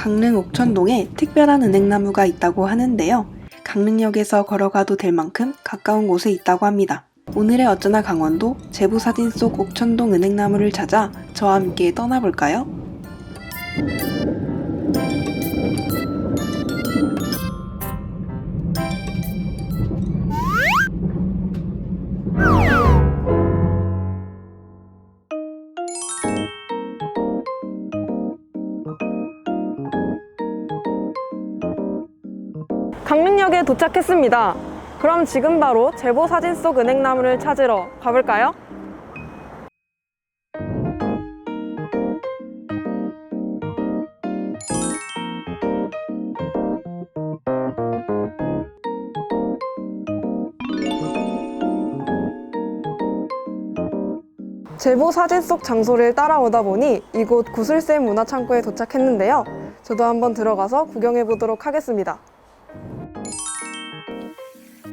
강릉 옥천동에 특별한 은행나무가 있다고 하는데요. 강릉역에서 걸어가도 될 만큼 가까운 곳에 있다고 합니다. 오늘의 어쩌나 강원도 제보 사진 속 옥천동 은행나무를 찾아 저와 함께 떠나볼까요? 강릉역에 도착했습니다. 그럼 지금 바로 제보 사진 속 은행나무를 찾으러 가볼까요? 제보 사진 속 장소를 따라오다 보니 이곳 구슬샘 문화창고에 도착했는데요. 저도 한번 들어가서 구경해 보도록 하겠습니다.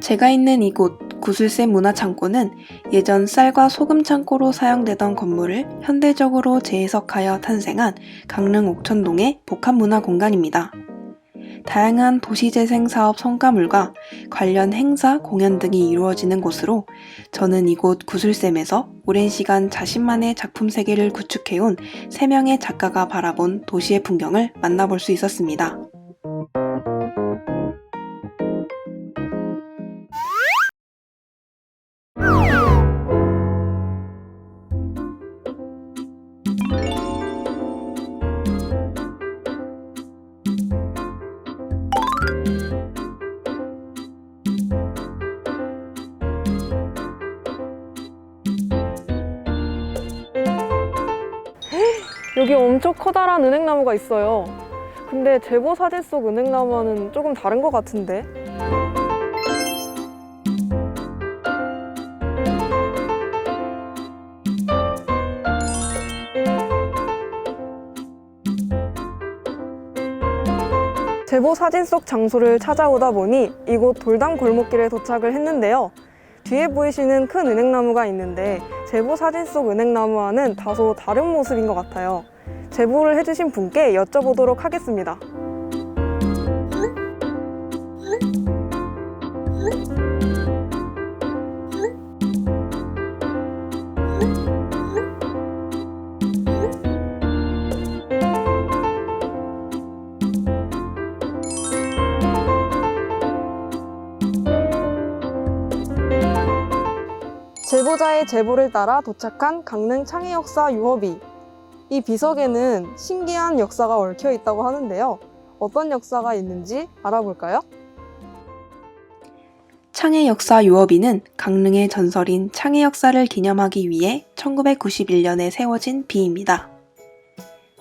제가 있는 이곳 구슬샘 문화창고는 예전 쌀과 소금 창고로 사용되던 건물을 현대적으로 재해석하여 탄생한 강릉 옥천동의 복합문화 공간입니다. 다양한 도시재생 사업 성과물과 관련 행사, 공연 등이 이루어지는 곳으로 저는 이곳 구슬샘에서 오랜 시간 자신만의 작품 세계를 구축해온 3명의 작가가 바라본 도시의 풍경을 만나볼 수 있었습니다. 여기 엄청 커다란 은행나무가 있어요. 근데 제보 사진 속 은행나무와는 조금 다른 것 같은데? 제보 사진 속 장소를 찾아오다 보니 이곳 돌담 골목길에 도착을 했는데요. 뒤에 보이시는 큰 은행나무가 있는데 제보 사진 속 은행나무와는 다소 다른 모습인 것 같아요. 제보를 해주신 분께 여쭤보도록 하겠습니다. 제보자의 제보를 따라 도착한 강릉 창의 역사 유업이 이 비석에는 신기한 역사가 얽혀 있다고 하는데요. 어떤 역사가 있는지 알아볼까요? 창의 역사 유업이는 강릉의 전설인 창의 역사를 기념하기 위해 1991년에 세워진 비입니다.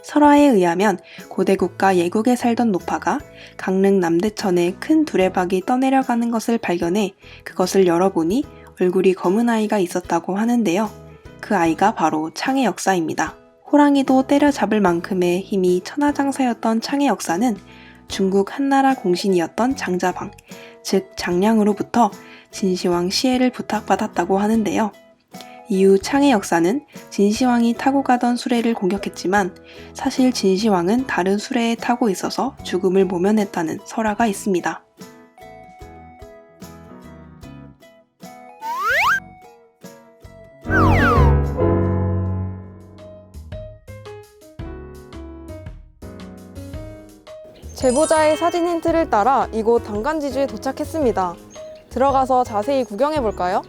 설화에 의하면 고대 국가 예국에 살던 노파가 강릉 남대천에 큰 두레박이 떠내려가는 것을 발견해 그것을 열어보니 얼굴이 검은 아이가 있었다고 하는데요. 그 아이가 바로 창의 역사입니다. 호랑이도 때려잡을 만큼의 힘이 천하장사였던 창의 역사는 중국 한나라 공신이었던 장자방, 즉 장량으로부터 진시황 시해를 부탁받았다고 하는데요. 이후 창의 역사는 진시황이 타고 가던 수레를 공격했지만 사실 진시황은 다른 수레에 타고 있어서 죽음을 모면했다는 설화가 있습니다. 제보자의 사진 힌트를 따라 이곳 당간지주에 도착했습니다. 들어가서 자세히 구경해 볼까요?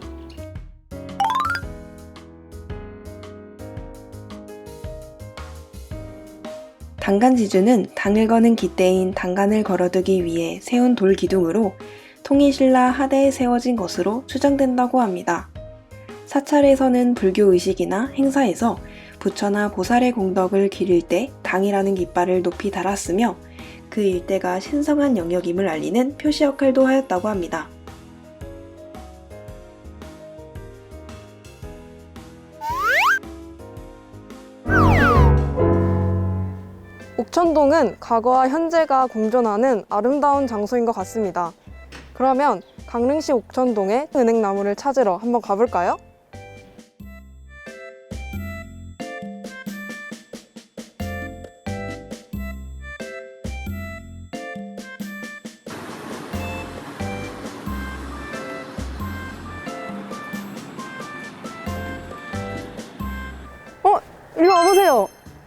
당간지주는 당을 거는 기대인 당간을 걸어두기 위해 세운 돌 기둥으로 통일신라 하대에 세워진 것으로 추정된다고 합니다. 사찰에서는 불교 의식이나 행사에서 부처나 보살의 공덕을 기릴 때 당이라는 깃발을 높이 달았으며 그 일대가 신성한 영역임을 알리는 표시 역할도 하였다고 합니다. 옥천동은 과거와 현재가 공존하는 아름다운 장소인 것 같습니다. 그러면 강릉시 옥천동의 은행나무를 찾으러 한번 가볼까요?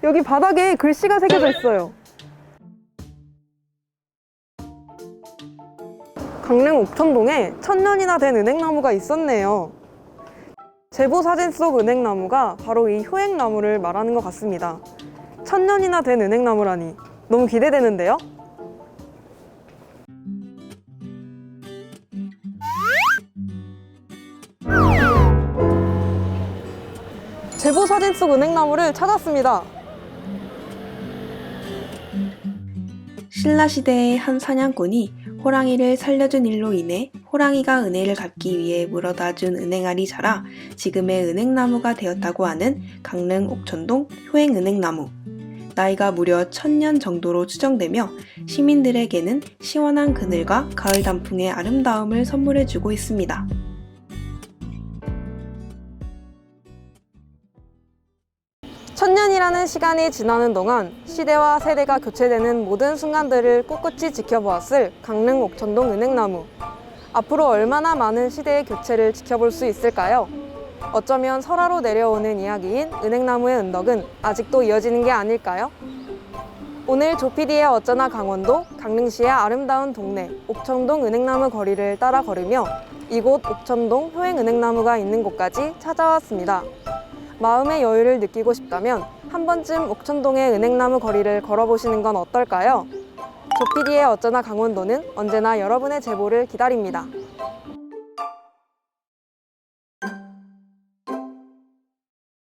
여기 바닥에 글씨가 새겨져 있어요. 강릉 옥천동에 천년이나 된 은행나무가 있었네요. 제보 사진 속 은행나무가 바로 이 효행나무를 말하는 것 같습니다. 천년이나 된 은행나무라니 너무 기대되는데요? 제보 사진 속 은행나무를 찾았습니다. 신라 시대의 한 사냥꾼이 호랑이를 살려준 일로 인해 호랑이가 은혜를 갚기 위해 물어다 준 은행알이 자라 지금의 은행나무가 되었다고 하는 강릉 옥천동 효행은행나무. 나이가 무려 천년 정도로 추정되며 시민들에게는 시원한 그늘과 가을 단풍의 아름다움을 선물해주고 있습니다. 천년이라는 시간이 지나는 동안 시대와 세대가 교체되는 모든 순간들을 꿋꿋이 지켜보았을 강릉 옥천동 은행나무. 앞으로 얼마나 많은 시대의 교체를 지켜볼 수 있을까요? 어쩌면 설화로 내려오는 이야기인 은행나무의 은덕은 아직도 이어지는 게 아닐까요? 오늘 조피디의 어쩌나 강원도 강릉시의 아름다운 동네 옥천동 은행나무 거리를 따라 걸으며 이곳 옥천동 효행은행나무가 있는 곳까지 찾아왔습니다. 마음의 여유를 느끼고 싶다면 한 번쯤 옥천동의 은행나무 거리를 걸어보시는 건 어떨까요? 조피디의 어쩌나 강원도는 언제나 여러분의 제보를 기다립니다.